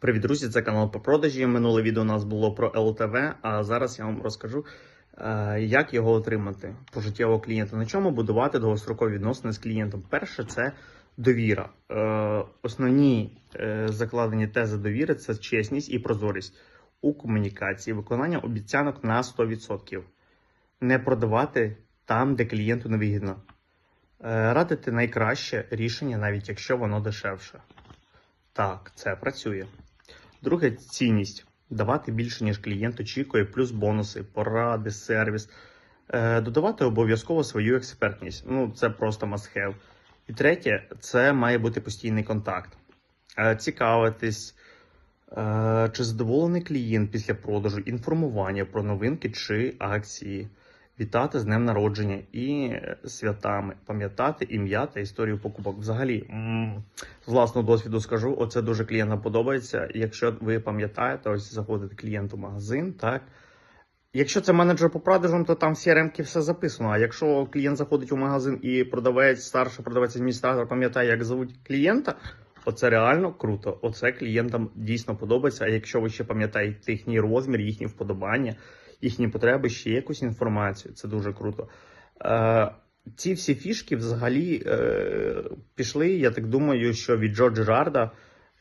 Привіт, друзі! Це канал по продажі. Минуле відео у нас було про ЛТВ, а зараз я вам розкажу, е, як його отримати пожиттєвого клієнта. На чому будувати довгострокові відносини з клієнтом. Перше, це довіра. Е, Основні е, закладені тези довіри це чесність і прозорість у комунікації, виконання обіцянок на 100%. Не продавати там, де клієнту невигідно. Радити найкраще рішення, навіть якщо воно дешевше. Так, це працює. Друге цінність давати більше, ніж клієнт очікує, плюс бонуси, поради, сервіс. Е, додавати обов'язково свою експертність. Ну, це просто must have. І третє, це має бути постійний контакт. Е, цікавитись, е, чи задоволений клієнт після продажу, інформування про новинки чи акції. Вітати з днем народження і е, святами, пам'ятати ім'я та історію покупок. Взагалі, з власного досвіду скажу, оце дуже клієнтам подобається. Якщо ви пам'ятаєте, ось заходить клієнт у магазин, так. Якщо це менеджер по продажам, то там в CRM все записано. А якщо клієнт заходить у магазин і продавець, старший продавець адміністратор пам'ятає, як звуть клієнта, оце реально круто. Оце клієнтам дійсно подобається. А якщо ви ще пам'ятаєте їхній розмір, їхні вподобання, їхні потреби, ще якусь інформацію, це дуже круто. Е, ці всі фішки взагалі е, пішли. Я так думаю, що від Джо Джерарда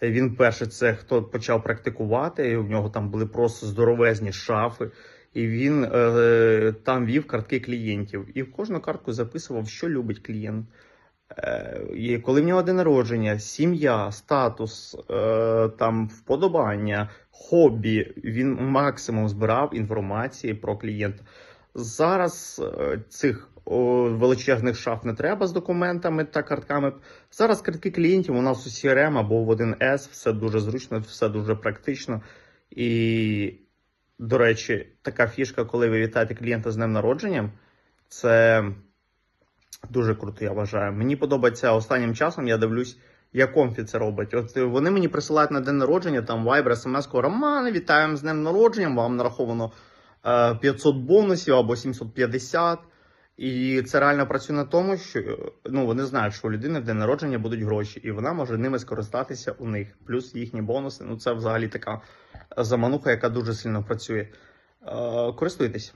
він перший це хто почав практикувати. і У нього там були просто здоровезні шафи, і він е, там вів картки клієнтів. І в кожну картку записував, що любить клієнт. Е, коли в нього день народження, сім'я, статус, е, там вподобання, хобі, він максимум збирав інформації про клієнта. Зараз е, цих величезних шаф не треба з документами та картками. Зараз картки клієнтів у нас у CRM або в 1С, все дуже зручно, все дуже практично. І, до речі, така фішка, коли ви вітаєте клієнта з днем народження, це дуже круто, я вважаю. Мені подобається останнім часом, я дивлюсь, як Комфі це робить. От е, вони мені присилають на день народження, там Viber, смс Романе, вітаємо з днем народження, вам нараховано е, 500 бонусів або 750. І це реально працює на тому, що е, ну вони знають, що у людини в день народження будуть гроші, і вона може ними скористатися у них. Плюс їхні бонуси. Ну це взагалі така замануха, яка дуже сильно працює. Е, користуйтесь.